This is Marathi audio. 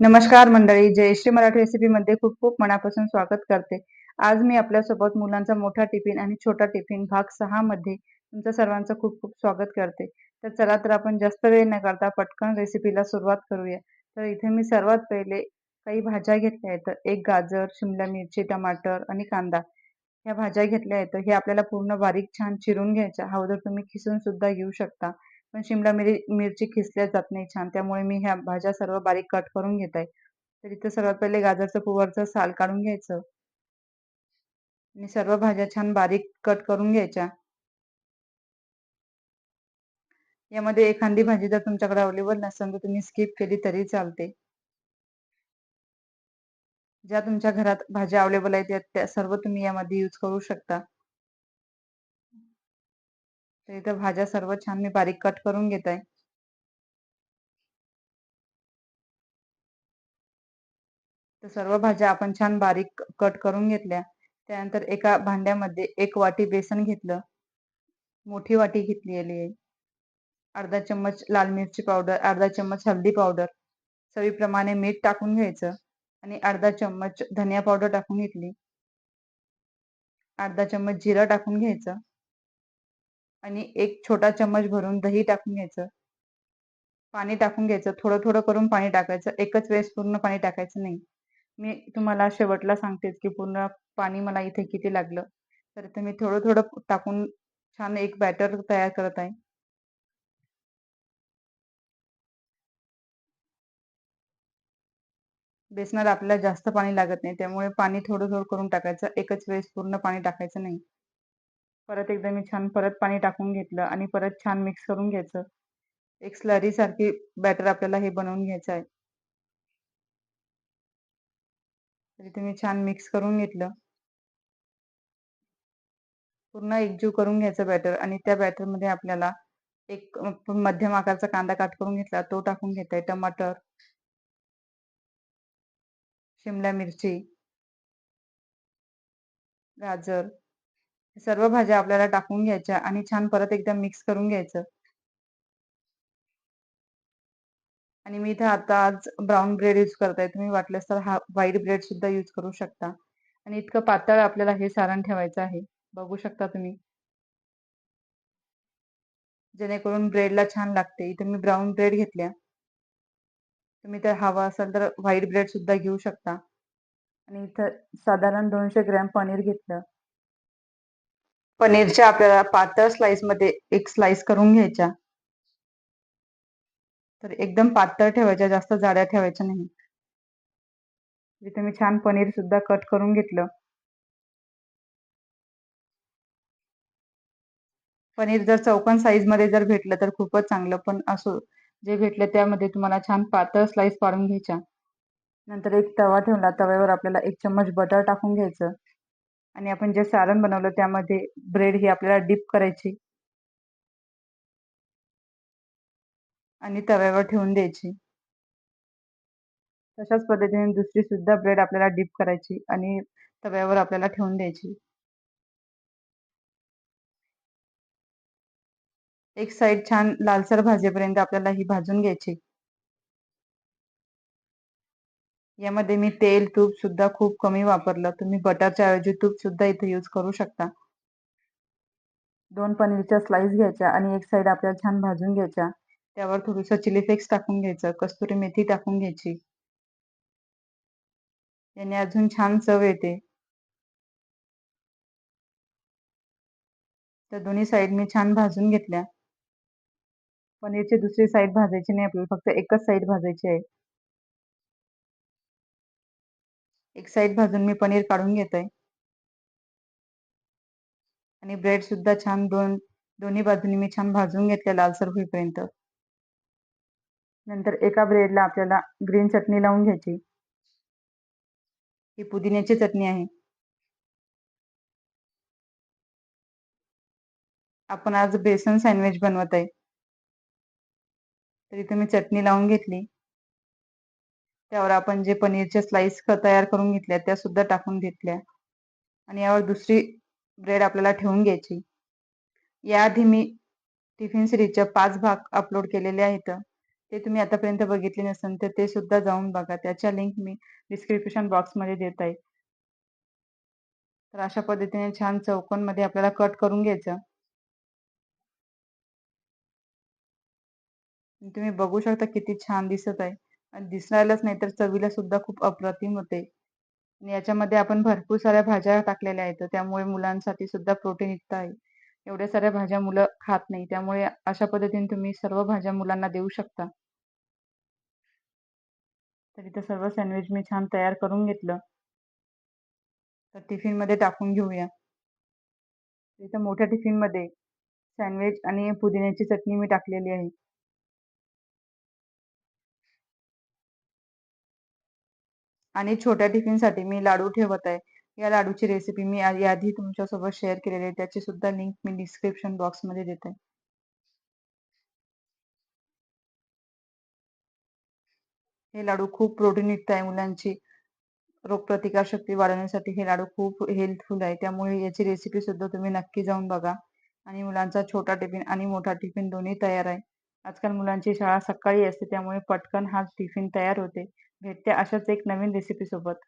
नमस्कार मंडळी जयश्री मराठी रेसिपीमध्ये खूप खूप मनापासून स्वागत करते. आज मी आपल्यासोबत मुलांचा मोठा टिफिन आणि छोटा टिफिन भाग सहा मध्ये तुमचं सर्वांचं खूप खूप स्वागत करते. तर चला तर आपण जास्त वेळ न करता पटकन रेसिपीला सुरुवात करूया. तर इथे मी सर्वात पहिले काही भाज्या घेतल्या आहेत. एक गाजर शिमला मिरची टमाटर आणि कांदा. ह्या भाज्या घेतल्या आहेत. हे आपल्याला पूर्ण बारीक छान चिरून घ्यायच्या हा तुम्ही खिसून सुद्धा घेऊ शकता. पण शिमला मिरी मिरची खिसल्या जात नाही छान. त्यामुळे मी ह्या भाज्या सर्व बारीक कट करून घेत. आहे तर इथं सर्वात पहिले गाजरचं पुवरचं साल काढून घ्यायचं. आणि सर्व भाज्या छान बारीक कट करून घ्यायच्या. यामध्ये एखादी भाजी जर तुमच्याकडे अवेलेबल नसेल तर तुम्ही स्किप केली तरी चालते. ज्या तुमच्या घरात भाज्या अवेलेबल आहेत त्या सर्व तुम्ही यामध्ये यूज करू शकता. तर इथं भाज्या सर्व छान मी बारीक कट करून घेत आहे तर सर्व भाज्या आपण छान बारीक कट करून घेतल्या. त्यानंतर एका भांड्यामध्ये एक वाटी बेसन घेतलं. मोठी वाटी घेतलेली आहे. अर्धा चम्मच लाल मिरची पावडर अर्धा चम्मच हळदी पावडर. चवीप्रमाणे मीठ टाकून घ्यायचं आणि अर्धा चम्मच धनिया पावडर टाकून घेतली. अर्धा चम्मच जिरं टाकून घ्यायचं. आणि एक छोटा चम्मच भरून दही टाकून घ्यायचं. पाणी टाकून घ्यायचं. थोडं थोडं करून पाणी टाकायचं. एकच वेळेस पूर्ण पाणी टाकायचं नाही. मी तुम्हाला शेवटला सांगतेच की पूर्ण पाणी मला इथे किती लागलं. तर इथे मी थोडं थोडं टाकून छान एक बॅटर तयार करत आहे. बेसनाला आपल्याला जास्त पाणी लागत नाही. त्यामुळे पाणी थोडं थोडं करून टाकायचं. एकच वेळेस पूर्ण पाणी टाकायचं नाही. परत एकदा मी छान परत पाणी टाकून घेतलं आणि परत छान मिक्स करून घ्यायचं. एक स्लरी सारखी बॅटर आपल्याला हे बनवून घ्यायचं आहे. तरी इथे मी छान मिक्स करून घेतलं. पूर्ण एकजीव करून घ्यायचं बॅटर आणि त्या बॅटरमध्ये आपल्याला एक मध्यम आकारचा कांदा काट करून घेतला तो टाकून घेताय टमाटर शिमला मिरची गाजर सर्व भाज्या आपल्याला टाकून घ्यायच्या आणि छान परत एकदा मिक्स करून घ्यायचं. आणि मी इथे आता आज ब्राऊन ब्रेड यूज करताय. तुम्ही वाटल्यास तर हा व्हाईट ब्रेड सुद्धा यूज करू शकता. आणि इतकं पातळ आपल्याला हे सारण ठेवायचं आहे. बघू शकता तुम्ही. जेणेकरून ब्रेडला छान लागते. इथे मी ब्राऊन ब्रेड घेतल्या. तुम्ही तर हवा असेल तर व्हाईट ब्रेड सुद्धा घेऊ शकता. आणि इथं साधारण दोनशे ग्रॅम पनीर घेतलं. पनीरच्या आपल्याला पातळ स्लाइसमध्ये एक स्लाइस करून घ्यायच्या. तर एकदम पातळ ठेवायच्या जास्त जाड्या ठेवायच्या नाही. इथे मी छान पनीर सुद्धा कट करून घेतलं. पनीर जर चौकन साईजमध्ये जर भेटलं तर खूपच चांगलं पण असो जे भेटले त्यामध्ये तुम्हाला छान पातळ स्लाइस पाडून घ्यायच्या. नंतर एक तवा ठेवला तव्यावर आपल्याला एक चम्मच बटर टाकून घ्यायचं. आणि आपण जे सारण बनवलं त्यामध्ये ब्रेड ही आपल्याला डिप करायची. आणि तव्यावर ठेवून द्यायची. तशाच पद्धतीने दुसरी सुद्धा ब्रेड आपल्याला डिप करायची आणि तव्यावर आपल्याला ठेवून द्यायची. एक साइड छान लालसर भाजेपर्यंत आपल्याला ही भाजून घ्यायची. यामध्ये मी तेल तूप सुद्धा खूप कमी वापरलं. तुम्ही बटरच्या ऐवजी तूप सुद्धा इथे यूज करू शकता. दोन पनीरच्या स्लाइस घ्यायच्या आणि एक साइड आपल्याला छान भाजून घ्यायच्या. त्यावर थोडस चिली फ्लेक्स टाकून घ्यायचं कस्तुरी मेथी टाकून घ्यायची. याने अजून छान चव येते. तर दोन्ही साइड मी छान भाजून घेतल्या. पनीरची दुसरी साइड भाजायची नाही आपल्याला फक्त एकच साइड भाजायची आहे. एक साईड भाजून मी पनीर काढून घेत. आहे आणि ब्रेड सुद्धा छान दोन दोन्ही बाजूनी मी छान भाजून घेतल्या लालसर होईपर्यंत नंतर एका ब्रेडला आपल्याला ग्रीन चटणी लावून घ्यायची. ही पुदिन्याची चटणी आहे. आपण आज बेसन सँडविच बनवत आहे. तर इथे मी चटणी लावून घेतली. त्यावर आपण जे पनीरचे स्लाइस तयार करून घेतल्या त्या सुद्धा टाकून घेतल्या. आणि यावर दुसरी ब्रेड आपल्याला ठेवून घ्यायची. याआधी मी टिफिन सिरीजच्या पाच भाग अपलोड केलेले आहेत. ते तुम्ही आतापर्यंत बघितले नसेल तर ते सुद्धा जाऊन बघा. त्याच्या लिंक मी डिस्क्रिप्शन बॉक्समध्ये देत आहे. तर अशा पद्धतीने छान चौकोनमध्ये आपल्याला कट करून घ्यायचं. तुम्ही बघू शकता किती छान दिसत आहे. आणि दिसायलाच नाही तर चवीला सुद्धा खूप अप्रतिम होते. आणि याच्यामध्ये आपण भरपूर साऱ्या भाज्या टाकलेल्या आहेत. त्यामुळे मुलांसाठी सुद्धा प्रोटीन युक्त आहे. एवढ्या साऱ्या भाज्या मुलं खात नाही. त्यामुळे अशा पद्धतीने तुम्ही सर्व भाज्या मुलांना देऊ शकता. तर इथं सर्व सँडविच मी छान तयार करून घेतलं. तर टिफिनमध्ये टाकून घेऊया. इथं मोठ्या टिफिनमध्ये सँडविच आणि पुदिन्याची चटणी मी टाकलेली आहे. आणि छोट्या टिफिनसाठी मी लाडू ठेवत आहे. या लाडूची रेसिपी मी याआधी तुमच्यासोबत शेअर केलेली आहे. त्याची सुद्धा लिंक मी डिस्क्रिप्शन बॉक्समध्ये देते. हे लाडू खूप प्रोटीनयुक्त आहे मुलांची. रोगप्रतिकारशक्ती वाढवण्यासाठी हे लाडू खूप हेल्पफुल आहे. त्यामुळे याची रेसिपी सुद्धा तुम्ही नक्की जाऊन बघा. आणि मुलांचा छोटा टिफिन आणि मोठा टिफिन दोन्ही तयार आहे. आजकाल मुलांची शाळा सकाळी असते त्यामुळे पटकन हा टिफिन तयार होते. भेटते अशाच एक नवीन रेसिपी सोबत.